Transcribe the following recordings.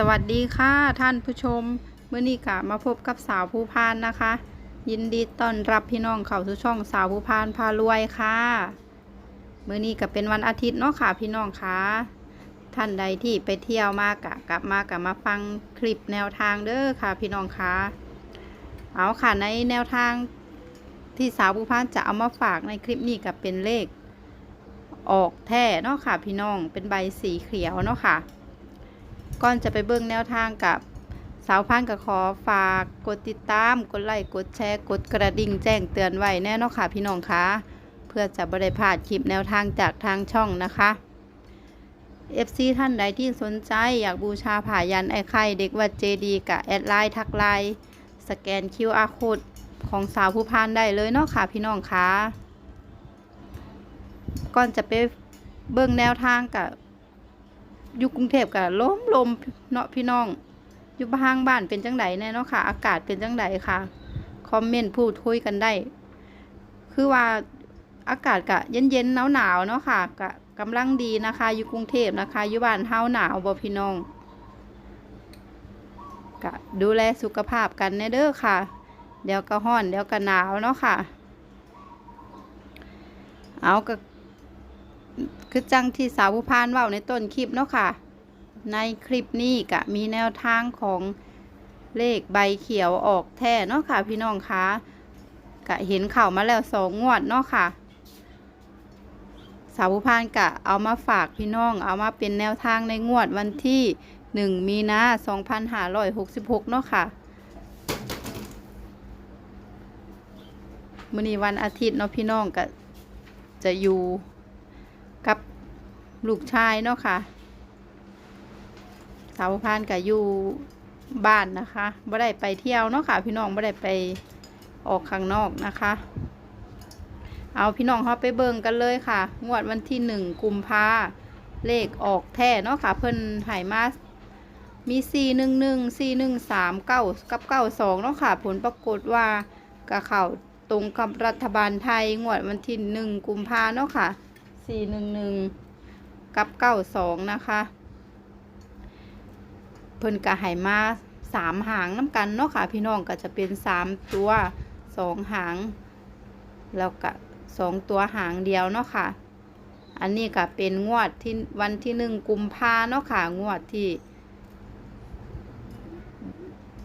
สวัสดีค่ะท่านผู้ชมเมื่อนี้กะมาพบกับสาวผู้พานนะคะ ยินดีต้อนรับพี่น้องเข้าสู่ช่องสาวผู้พานพารวยค่ะเมื่อนี้ก็เป็นวันอาทิตย์เนาะค่ะพี่น้องคะท่านใดที่ไปเที่ยวมากะกลับมากะมาฟังคลิปแนวทางเด้อค่ะ พี่น้องคะเอาค่ะในแนวทางที่สาวผู้พานจะเอามาฝากในคลิปนี้กับเป็นเลข ออกแท้เนาะค่ะ พี่น้องเป็นใบสีเขียวเนาะค่ะ ก่อนจะไปเบิ่งแนวทางกับสาวพันกับขอฝากกดติดตาม กดไลค์ กดแชร์ กดกระดิ่งแจ้งเตือนไว้แน่นาะค่ะพี่น้องคะเพื่อจะบริพลาดคลิปแนวทางจากทางช่องนะคะ FC ท่านใดที่สนใจอยากบูชาผ่ายันไอ้ไข่เด็กวัดเจดีกับแอดไลน์ทักไลน์สแกน QR code ของสาวผู้พานได้เลยเนาะค่ะพี่น้องคะก่อนจะไปเบิ่งแนวทางกับ อยู่กรุงเทพกับลมลมเนาะพี่น้อง อยู่บ้างบ้านเป็นจังไดแน่เนาะค่ะ อากาศเป็นจังไดค่ะ คอมเมนต์พูดคุยกันได้ คือว่าอากาศกะเย็นเย็นหนาวหนาวเนาะค่ะกะกำลังดีนะคะ อยู่กรุงเทพนะคะ อยู่บ้านเฮาหนาวบ่พี่น้องกะดูแลสุขภาพกันแน่เด้อค่ะ เดี๋ยวก็ห้อนเดี๋ยวก็หนาวเนาะค่ะ เอาก็ คือจังที่สาวผู้พานว่าในต้นคลิปเนาะค่ะ ในคลิปนี้ก็มีแนวทางของเลขใบเขียวออกแท้เนาะค่ะ พี่น้องคะกะเห็นเข่ามาแล้วสองงวดเนาะค่ะ สาวผู้พานกะเอามาฝากพี่น้อง เอามาเป็นแนวทางในงวดวันที่หนึ่งมีนาสองพันห้าร้อยหกสิบหกเนาะค่ะมื้อนี้วันอาทิตย์เนาะพี่น้องก็จะอยู่ ลูกชายเนาะค่ะสาวพานกับอยู่บ้านนะคะไม่ได้ไปเที่ยวเนาะค่ะ พี่น้องไม่ได้ไปออกข้างนอกนะคะ เอาพี่น้องเขาไปเบิ่งกันเลยค่ะ งวดวันที่หนึ่งกุมภาเลขออกแท้เนาะค่ะ เพิ่นหายมามีสี่หนึ่งหนึ่งสี่หนึ่งสามเก้ากับเก้าสองเนาะค่ะ ผลปรากฏว่ากระเข่าตรงกับรัฐบาลไทย งวดวันที่หนึ่งกุมภาเนาะค่ะสี่หนึ่งหนึ่ง กับเก้าสองนะคะ เพิ่นกะให้มาสามหางน้ำกันเนาะค่ะ พี่น้องก็จะเป็นสามตัวสองหาง แล้วก็สองตัวหางเดียวเนาะค่ะ อันนี้ก็เป็นงวดที่วันที่หนึ่งกุมภาเนาะค่ะ งวดที่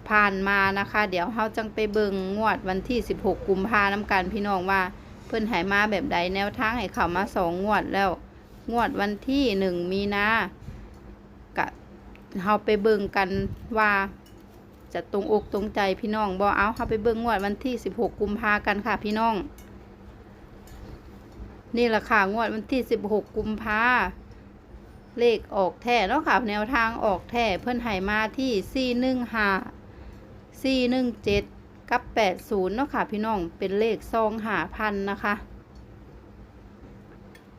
ผ่านมานะคะ เดี๋ยวเราจังไปเบิงงวดวันที่16กุมภาน้ำกันพี่น้องว่า เพิ่นหายมาแบบใดแนวทางให้เขามาสองงวดแล้ว งวดวันที่หนึ่งมีนากะเฮาไปเบิ่งกันว่าจะตรงอกตรงใจพี่น้องบ่เอาเฮาไปเบิ่งงวดวันที่16กุมภากันค่ะพี่น้อง นี่แหละค่ะงวดวันที่16กุมภาเลขออกแท้เนาะค่ะ แนวทางออกแท้เพิ่อนให้มาที่415 417กับ80เนาะค่ะพี่น้องเป็นเลขซองหาพันนะคะ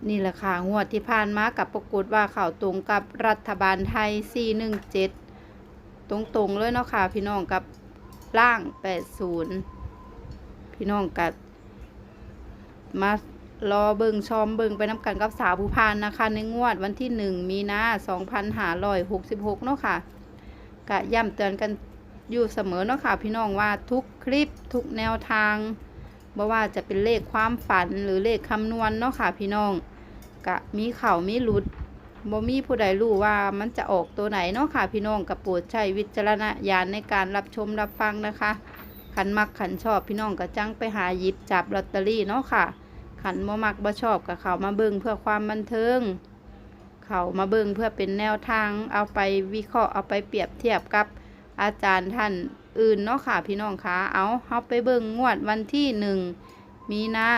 นี่แหละค่ะ งวดที่ผ่านมากับปรากฏว่าเข่าตรงกับรัฐบาลไทย 417 ตรงๆเลยเนาะค่ะ พี่น้องกับล่าง 80 พี่น้องกับมารอเบิงชอมเบิงไปน้ำกันกับสาวผู้พานนะคะ ในงวดวันที่ 1 มีนา2566 เนาะค่ะกะย้ำเตือนกันอยู่เสมอเนาะค่ะ พี่น้องว่าทุกคลิปทุกแนวทาง บ่ว่าจะเป็นเลขความฝันหรือเลขคำนวณเนาะค่ะ พี่น้องกะมีเข่ามีหลุดบ่มีผู้ใดรู้ว่ามันจะออกตัวไหนเนาะค่ะ พี่น้องกับโปรดใช้วิจารณญาณในการรับชมรับฟังนะคะ ขันมักขันชอบพี่น้องก็จังไปหาหยิบจับลอตเตอรี่เนาะค่ะ ขันบ่มักบ่ชอบกับเขามาเบิ่งเพื่อความบันเทิง เขามาเบิ่งเพื่อเป็นแนวทางเอาไปวิเคราะห์เอาไปเปรียบเทียบกับ อาจารย์ท่านอื่นเนาะค่ะพี่น้องคะเอาเฮาไปเบิ่งงวดวันที่หนึ่งมีนา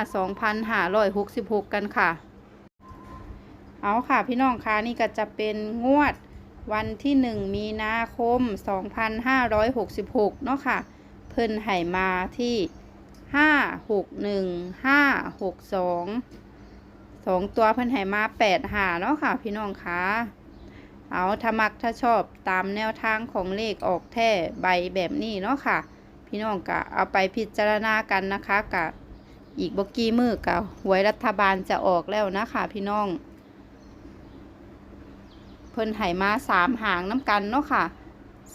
2566กันค่ะ เอาค่ะพี่น้องคะนี่ก็จะเป็นงวดวันที่หนึ่งมีนาคม2566เนาะค่ะ เพิ่นให้มาที่ห้าหกหนึ่งห้าหกสองสองตัวเพิ่นให้มาแปดหาเนาะค่ะพี่น้องคะ เอาถ้ามักถ้าชอบตามแนวทางของเลขออกแท้ใบแบบนี้เนาะค่ะ พี่น้องกะเอาไปพิจารณากันนะคะกะอีกบกี้มือกะหวยรัฐบาลจะออกแล้วนะคะพี่น้อง เพิ่นให้มาสามหางน้ำกันเนาะค่ะ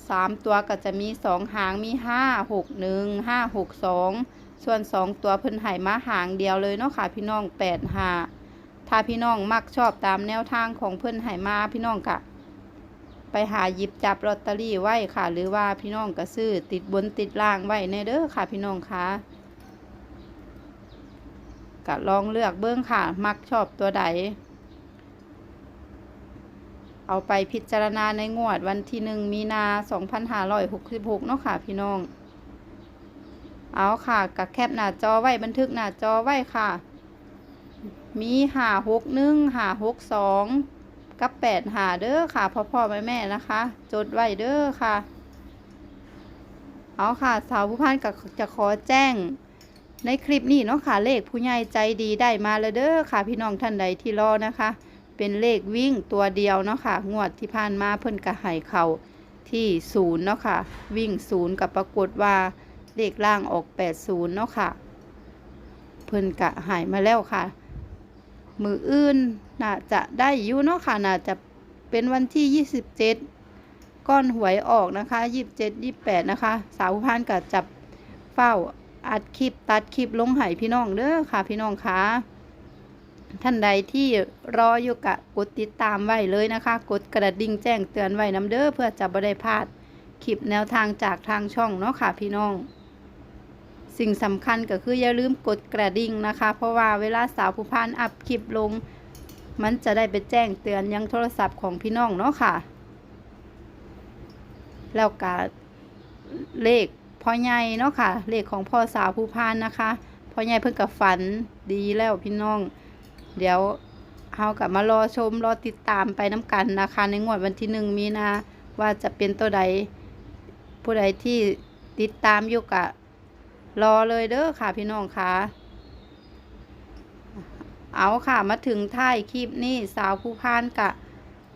สามตัวก็จะมีสองหางมีห้าหกหนึ่งห้าหกสองส่วนสองตัวเพิ่นไห่มาหางเดียวเลยเนาะค่ะ พี่น้องแปดหาถ้าพี่น้องมักชอบตามแนวทางของเพิ่นไห่มาพี่น้องกะ ไปหาหยิบจับลอตเตอรี่ไว้ค่ะ หรือว่าพี่น้องก็ซื้อติดบนติดล่างไว้ในเด้อค่ะ พี่น้องคะก็ลองเลือกเบิ้องค่ะ มักชอบตัวใด เอาไปพิจารณาในงวดวันที่หนึ่งมีนาสองพันห้าร้อยหกสิบหกเนาะค่ะ พี่น้อง เอาค่ะกับแคปหน้าจอไว้บันทึกหน้าจอไว้ค่ะ มีหาหกหนึ่งหาหกสอง กับแปดหาเด้อค่ะพ่อพ่อแม่แม่นะคะ จดไว้เด้อค่ะ เอาค่ะ สาวผู้พันกับจะขอแจ้ง ในคลิปนี้เนาะค่ะ เลขผู้ใหญ่ใจดีได้มาแล้วเด้อค่ะ พี่น้องท่านใดที่รอนะคะ เป็นเลขวิ่งตัวเดียวเนาะค่ะ งวดที่ผ่านมาเพิ่นกระหายเข่าที่ศูนย์เนาะค่ะ วิ่งศูนย์กับปรากฏว่าเลขล่างออกแปดศูนย์เนาะค่ะ เพิ่นกะหายมาแล้วค่ะ มืออื่นน่าจะได้อยู่เนาะค่ะน่าจะเป็นวันที่ 27 ก้อนหวยออกนะคะ 27 28 นะคะ สาวพันก็จับเฝ้าอัดคลิปตัดคลิปลงให้พี่น้องเด้อค่ะพี่น้องคะท่านใดที่รออยู่กะกดติดตามไว้เลยนะคะ กดกระดิ่งแจ้งเตือนไว้น้ำเด้อเพื่อจะบ่ได้พลาดคลิปแนวทางจากทางช่องเนาะค่ะพี่น้อง สิ่งสำคัญก็คืออย่าลืมกดกระดิ่งนะคะ เพราะว่าเวลาสาวผู้พานอัพคลิปลง มันจะได้ไปแจ้งเตือนยังโทรศัพท์ของพี่น้องเนาะค่ะ แล้วก็เลขพ่อใหญ่เนาะค่ะ เลขของพ่อสาวผู้พานนะคะพ่อใหญ่เพิ่งกับฝันดีแล้วพี่น้อง เดี๋ยวเฮากลับมารอชมรอติดตามไปน้ำกันนะคะ ในงวดวันที่หนึ่งมีนาว่าจะเป็นตัวใดผู้ใดที่ติดตามอยู่กะ รอเลยเด้อค่ะพี่น้องค่ะเอาค่ะมาถึงท้ายคลิปนี้สาวผู้พานกะ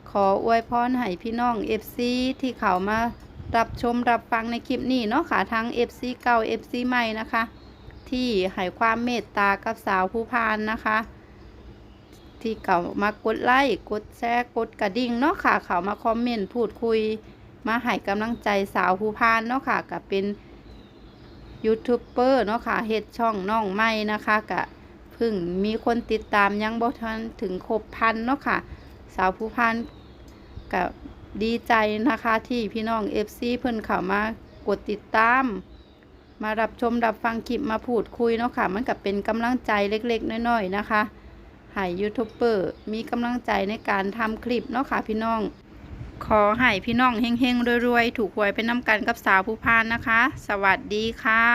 ขออวยพรให้พี่น้อง FC ที่เขามารับชมรับฟังในคลิปนี้เนาะค่ะทั้ง FC เก่า FC ใหม่นะคะ ที่ให้ความเมตตากับสาวผู้พานนะคะ ที่เก่ามากดไลค์กดแชร์กดกระดิ่งเนาะค่ะเขามาคอมเมนต์พูดคุย มาให้กำลังใจสาวผู้พานเนาะค่ะกับเป็น ยูทูบเบอร์เนาะค่ะเฮ็ดช่องน้องใหม่นะคะกะพึ่งมีคนติดตามยังบ่ทันถึงครบพันเนาะค่ะ สาวผู้พันกับดีใจนะคะที่พี่น้อง FC เพิ่นเข้ามากดติดตาม มารับชมรับฟังคลิปมาพูดคุยเนาะค่ะ มันก็เป็นกำลังใจเล็กๆ น้อยๆ นะคะให้ยูทูบเบอร์มีกำลังใจในการทำคลิปเนาะค่ะพี่น้อง ขอให้พี่น้องเฮงๆรวยๆ ถูกหวยเป็นน้ำกันกับสาวผู้พานนะคะ สวัสดีค่ะ